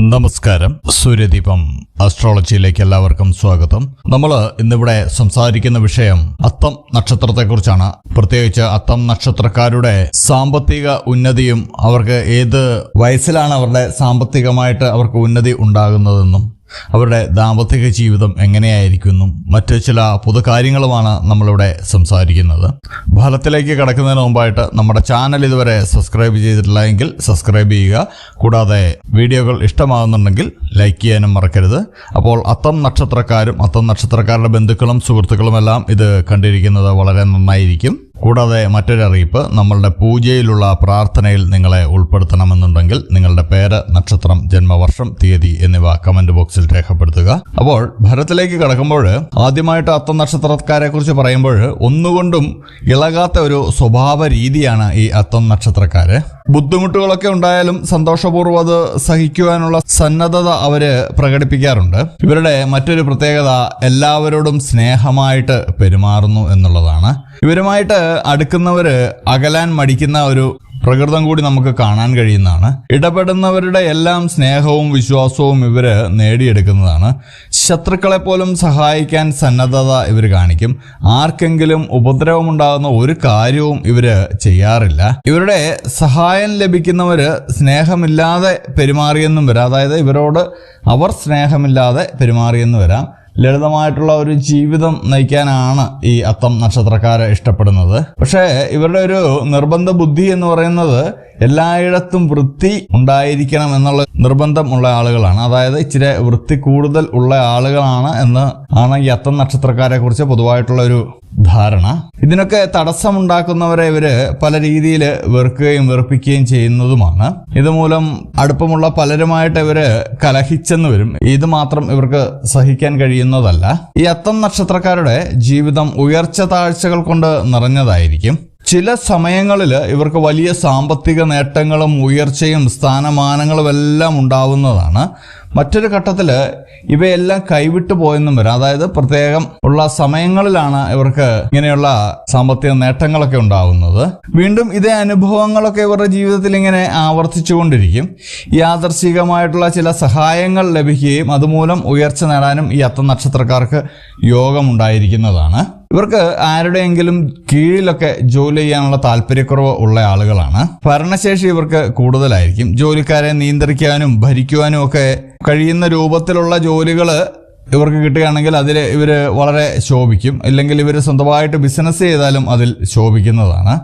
നമസ്കാരം. സൂര്യദീപം അസ്ട്രോളജിയിലേക്ക് എല്ലാവർക്കും സ്വാഗതം. നമ്മൾ ഇന്നിവിടെ സംസാരിക്കുന്ന വിഷയം അത്തം നക്ഷത്രത്തെക്കുറിച്ചാണ്. പ്രത്യേകിച്ച് അത്തം നക്ഷത്രക്കാരുടെ സാമ്പത്തിക ഉന്നതിയും അവർക്ക് ഏത് വയസ്സിലാണ് അവരുടെ സാമ്പത്തികമായിട്ട് അവർക്ക് ഉന്നതി ഉണ്ടാകുന്നതെന്നും അവരുടെ ദാമ്പത്തിക ജീവിതം എങ്ങനെയായിരിക്കുന്നു? മറ്റ് ചില പൊതു കാര്യങ്ങളുമാണ് നമ്മളിവിടെ സംസാരിക്കുന്നത്. ഫലത്തിലേക്ക് കടക്കുന്നതിന് മുമ്പായിട്ട് നമ്മുടെ ചാനൽ ഇതുവരെ സബ്സ്ക്രൈബ് ചെയ്തിട്ടില്ല എങ്കിൽ സബ്സ്ക്രൈബ് ചെയ്യുക. കൂടാതെ വീഡിയോകൾ ഇഷ്ടമാകുന്നുണ്ടെങ്കിൽ ലൈക്ക് ചെയ്യാനും മറക്കരുത്. അപ്പോൾ അത്തം നക്ഷത്രക്കാരും അത്തം നക്ഷത്രക്കാരുടെ ബന്ധുക്കളും സുഹൃത്തുക്കളുമെല്ലാം ഇത് കണ്ടിരിക്കുന്നത് വളരെ നന്നായിരിക്കും. കൂടാതെ മറ്റൊരറിയിപ്പ് നമ്മളുടെ പൂജയിലുള്ള പ്രാർത്ഥനയിൽ നിങ്ങളെ ഉൾപ്പെടുത്തണമെന്നുണ്ടെങ്കിൽ നിങ്ങളുടെ പേര് നക്ഷത്രം ജന്മവർഷം തീയതി എന്നിവ കമന്റ് ബോക്സിൽ രേഖപ്പെടുത്തുക. അപ്പോൾ ഭരത്തിലേക്ക് കടക്കുമ്പോൾ ആദ്യമായിട്ട് അത്ത നക്ഷത്രക്കാരെ കുറിച്ച് പറയുമ്പോൾ ഒന്നുകൊണ്ടും ഇളകാത്ത ഒരു സ്വഭാവ രീതിയാണ് ഈ അത്തം നക്ഷത്രക്കാര്. ബുദ്ധിമുട്ടുകളൊക്കെ ഉണ്ടായാലും സന്തോഷപൂർവം അത് സഹിക്കുവാനുള്ള സന്നദ്ധത അവർ പ്രകടിപ്പിക്കാറുണ്ട്. ഇവരുടെ മറ്റൊരു പ്രത്യേകത എല്ലാവരോടും സ്നേഹമായിട്ട് പെരുമാറുന്നു എന്നുള്ളതാണ്. ഇവരുമായിട്ട് അടുക്കുന്നവര് അകലാൻ മടിക്കുന്ന ഒരു പ്രകൃതം കൂടി നമുക്ക് കാണാൻ കഴിയുന്നതാണ്. ഇടപെടുന്നവരുടെ എല്ലാം സ്നേഹവും വിശ്വാസവും ഇവർ നേടിയെടുക്കുന്നതാണ്. ശത്രുക്കളെ പോലും സഹായിക്കാൻ സന്നദ്ധത ഇവർ കാണിക്കും. ആർക്കെങ്കിലും ഉപദ്രവമുണ്ടാകുന്ന ഒരു കാര്യവും ഇവർ ചെയ്യാറില്ല. ഇവരുടെ സഹായം ലഭിക്കുന്നവര് സ്നേഹമില്ലാതെ പെരുമാറിയെന്നും വരാം. അതായത് ഇവരോട് അവർ സ്നേഹമില്ലാതെ പെരുമാറിയെന്ന് വരാം. ലളിതമായിട്ടുള്ള ഒരു ജീവിതം നയിക്കാനാണ് ഈ അത്തം നക്ഷത്രക്കാരെ ഇഷ്ടപ്പെടുന്നത്. പക്ഷേ ഇവരുടെ ഒരു നിർബന്ധ ബുദ്ധി എന്ന് പറയുന്നത് എല്ലായിടത്തും വൃത്തി ഉണ്ടായിരിക്കണം എന്നുള്ള നിർബന്ധം ഉള്ള ആളുകളാണ്. അതായത് ഇച്ചിരി വൃത്തി കൂടുതൽ ഉള്ള ആളുകളാണ് എന്ന് ആണ് ഈ അത്തം നക്ഷത്രക്കാരെ കുറിച്ച് പൊതുവായിട്ടുള്ള ഒരു ധാരണ. ഇതിനൊക്കെ തടസ്സമുണ്ടാക്കുന്നവരെ ഇവർ പല രീതിയിൽ വെറുക്കുകയും വെറുപ്പിക്കുകയും ചെയ്യുന്നതുമാണ്. ഇതുമൂലം അടുപ്പമുള്ള പലരുമായിട്ട് ഇവർ കലഹിച്ചെന്ന് വരും. ഇത് മാത്രം ഇവർക്ക് സഹിക്കാൻ കഴിയുന്നതല്ല. ഈ അത്തം നക്ഷത്രക്കാരുടെ ജീവിതം ഉയർച്ച താഴ്ചകൾ കൊണ്ട് നിറഞ്ഞതായിരിക്കും. ചില സമയങ്ങളിൽ ഇവർക്ക് വലിയ സാമ്പത്തിക നേട്ടങ്ങളും ഉയർച്ചയും സ്ഥാനമാനങ്ങളും എല്ലാം ഉണ്ടാവുന്നതാണ്. മറ്റൊരു ഘട്ടത്തിൽ ഇവയെല്ലാം കൈവിട്ടു പോയെന്നും വരാം. അതായത് പ്രത്യേകം ഉള്ള സമയങ്ങളിലാണ് ഇവർക്ക് ഇങ്ങനെയുള്ള സാമ്പത്തിക നേട്ടങ്ങളൊക്കെ ഉണ്ടാകുന്നത് വീണ്ടും ഇതേ അനുഭവങ്ങളൊക്കെ ഇവരുടെ ജീവിതത്തിൽ ഇങ്ങനെ ആവർത്തിച്ചുകൊണ്ടിരിക്കും. യാദർശികമായിട്ടുള്ള ചില സഹായങ്ങൾ ലഭിക്കുകയും അതുമൂലം ഉയർച്ച നേടാനും ഈ അത്ത നക്ഷത്രക്കാർക്ക് യോഗമുണ്ടായിരിക്കുന്നതാണ് ഇവർക്ക് ആരുടെയെങ്കിലും കീഴിലൊക്കെ ജോലി ചെയ്യാനുള്ള താല്പര്യക്കുറവ് ഉള്ള ആളുകളാണ്. ഭരണശേഷി ഇവർക്ക് കൂടുതലായിരിക്കും. ജോലിക്കാരെ നിയന്ത്രിക്കാനും ഭരിക്കുവാനും ഒക്കെ കഴിയുന്ന രൂപത്തിലുള്ള ജോലികൾ ഇവർക്ക് കിട്ടുകയാണെങ്കിൽ അതിൽ ഇവർ വളരെ ശോഭിക്കും. ഇല്ലെങ്കിൽ ഇവർ സ്വന്തമായിട്ട് ബിസിനസ് ചെയ്താലും അതിൽ ശോഭിക്കുന്നതാണ്.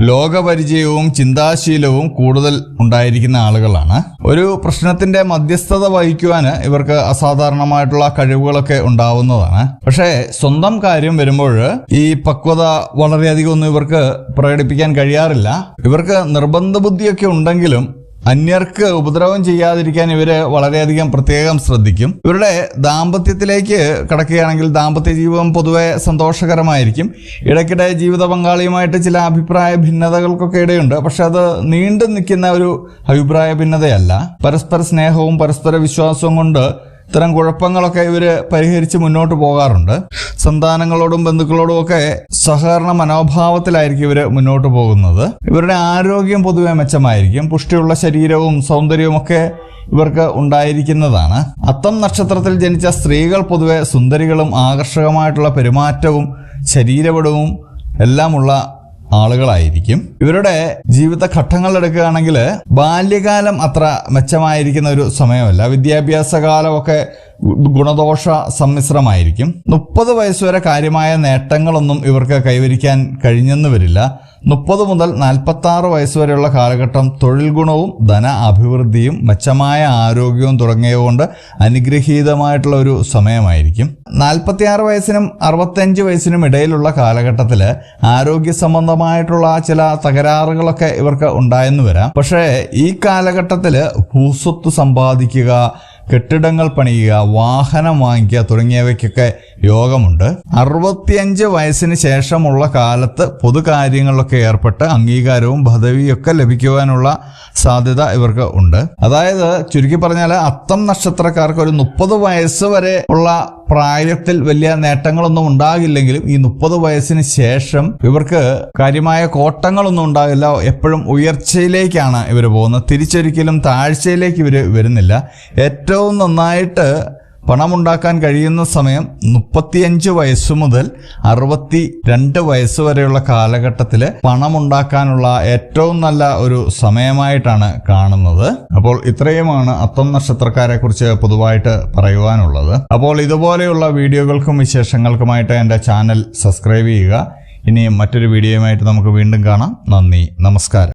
ലോകപരിചയവും ചിന്താശീലവും കൂടുതൽ ഉണ്ടായിരിക്കുന്ന ആളുകളാണ്. ഒരു പ്രശ്നത്തിന്റെ മധ്യസ്ഥത വഹിക്കുവാൻ ഇവർക്ക് അസാധാരണമായിട്ടുള്ള കഴിവുകളൊക്കെ ഉണ്ടാവുന്നതാണ്. പക്ഷേ സ്വന്തം കാര്യം വരുമ്പോൾ ഈ പക്വത വളരെയധികം ഒന്നും ഇവർക്ക് പ്രകടിപ്പിക്കാൻ കഴിയാറില്ല. ഇവർക്ക് നിർബന്ധ ബുദ്ധിയൊക്കെ ഉണ്ടെങ്കിലും അന്യർക്ക് ഉപദ്രവം ചെയ്യാതിരിക്കാൻ ഇവർ വളരെയധികം പ്രത്യേകം ശ്രദ്ധിക്കും. ഇവരുടെ ദാമ്പത്യത്തിലേക്ക് കടക്കുകയാണെങ്കിൽ ദാമ്പത്യ ജീവിതം പൊതുവെ സന്തോഷകരമായിരിക്കും. ഇടയ്ക്കിടെ ജീവിത പങ്കാളിയുമായിട്ട് ചില അഭിപ്രായ ഭിന്നതകൾക്കൊക്കെ ഇടയുണ്ട്. പക്ഷെ അത് നീണ്ടു നിൽക്കുന്ന ഒരു അഭിപ്രായ ഭിന്നതയല്ല. പരസ്പര സ്നേഹവും പരസ്പര വിശ്വാസവും കൊണ്ട് ഇത്തരം കുഴപ്പങ്ങളൊക്കെ ഇവർ പരിഹരിച്ച് മുന്നോട്ട് പോകാറുണ്ട്. സന്താനങ്ങളോടും ബന്ധുക്കളോടും ഒക്കെ സഹകരണ മനോഭാവത്തിലായിരിക്കും ഇവർ മുന്നോട്ട് പോകുന്നത്. ഇവരുടെ ആരോഗ്യം പൊതുവെ മെച്ചമായിരിക്കും. പുഷ്ടിയുള്ള ശരീരവും സൗന്ദര്യവും ഒക്കെ ഇവർക്ക് ഉണ്ടായിരിക്കുന്നതാണ്. അത്തം നക്ഷത്രത്തിൽ ജനിച്ച സ്ത്രീകൾ പൊതുവെ സുന്ദരികളും ആകർഷകമായിട്ടുള്ള പെരുമാറ്റവും ശരീരപടവും എല്ലാമുള്ള ആളുകളായിരിക്കും. ഇവരുടെ ജീവിത ഘട്ടങ്ങൾ എടുക്കുകയാണെങ്കിൽ ബാല്യകാലം അത്ര മെച്ചമായിരിക്കുന്ന ഒരു സമയമല്ല. വിദ്യാഭ്യാസ കാലമൊക്കെ ഗുണദോഷ സമ്മിശ്രമായിരിക്കും മുപ്പത് വയസ്സുവരെ കാര്യമായ നേട്ടങ്ങളൊന്നും ഇവർക്ക് കൈവരിക്കാൻ കഴിഞ്ഞെന്ന് വരില്ല. മുപ്പത് മുതൽ നാൽപ്പത്തി ആറ് വയസ്സുവരെയുള്ള കാലഘട്ടം തൊഴിൽ ഗുണവും ധന അഭിവൃദ്ധിയും മെച്ചമായ ആരോഗ്യവും തുടങ്ങിയവ കൊണ്ട് അനുഗ്രഹീതമായിട്ടുള്ള ഒരു സമയമായിരിക്കും. നാൽപ്പത്തിയാറ് വയസ്സിനും അറുപത്തഞ്ച് വയസ്സിനും ഇടയിലുള്ള കാലഘട്ടത്തിൽ ആരോഗ്യ സംബന്ധമായിട്ടുള്ള ചില തകരാറുകളൊക്കെ ഇവർക്ക് ഉണ്ടായെന്ന് വരാം. പക്ഷേ ഈ കാലഘട്ടത്തിൽ ഭൂസ്വത്ത് സമ്പാദിക്കുക കെട്ടിടങ്ങൾ പണിയുക വാഹനം വാങ്ങിക്കുക തുടങ്ങിയവയ്ക്കൊക്കെ യോഗമുണ്ട്. അറുപത്തിയഞ്ച് വയസ്സിന് ശേഷമുള്ള കാലത്ത് പൊതുകാര്യങ്ങളിലൊക്കെ ഏർപ്പെട്ട് അംഗീകാരവും പദവിയൊക്കെ ലഭിക്കുവാനുള്ള സാധ്യത ഇവർക്ക് ഉണ്ട്. അതായത് ചുരുക്കി പറഞ്ഞാൽ അത്തം നക്ഷത്രക്കാർക്ക് ഒരു മുപ്പത് വയസ്സ് വരെ ഉള്ള പ്രായത്തിൽ വലിയ നേട്ടങ്ങളൊന്നും ഉണ്ടാകില്ലെങ്കിലും ഈ മുപ്പത് വയസ്സിന് ശേഷം ഇവർക്ക് കാര്യമായ കോട്ടങ്ങളൊന്നും ഉണ്ടാകില്ല. എപ്പോഴും ഉയർച്ചയിലേക്കാണ് ഇവർ പോകുന്നത്. തിരിച്ചൊരിക്കലും താഴ്ചയിലേക്ക് ഇവർ വരുന്നില്ല. ഏറ്റവും നന്നായിട്ട് പണമുണ്ടാക്കാൻ കഴിയുന്ന സമയം മുപ്പത്തിയഞ്ച് വയസ്സ് മുതൽ അറുപത്തി രണ്ട് വയസ്സ് വരെയുള്ള കാലഘട്ടത്തിൽ പണമുണ്ടാക്കാനുള്ള ഏറ്റവും നല്ല ഒരു സമയമായിട്ടാണ് കാണുന്നത്. അപ്പോൾ ഇത്രയുമാണ് അത്തം നക്ഷത്രക്കാരെ കുറിച്ച് പൊതുവായിട്ട് പറയുവാനുള്ളത്. അപ്പോൾ ഇതുപോലെയുള്ള വീഡിയോകൾക്കും വിശേഷങ്ങൾക്കുമായിട്ട് എന്റെ ചാനൽ സബ്സ്ക്രൈബ് ചെയ്യുക. ഇനി മറ്റൊരു വീഡിയോയുമായിട്ട് നമുക്ക് വീണ്ടും കാണാം. നന്ദി. നമസ്കാരം.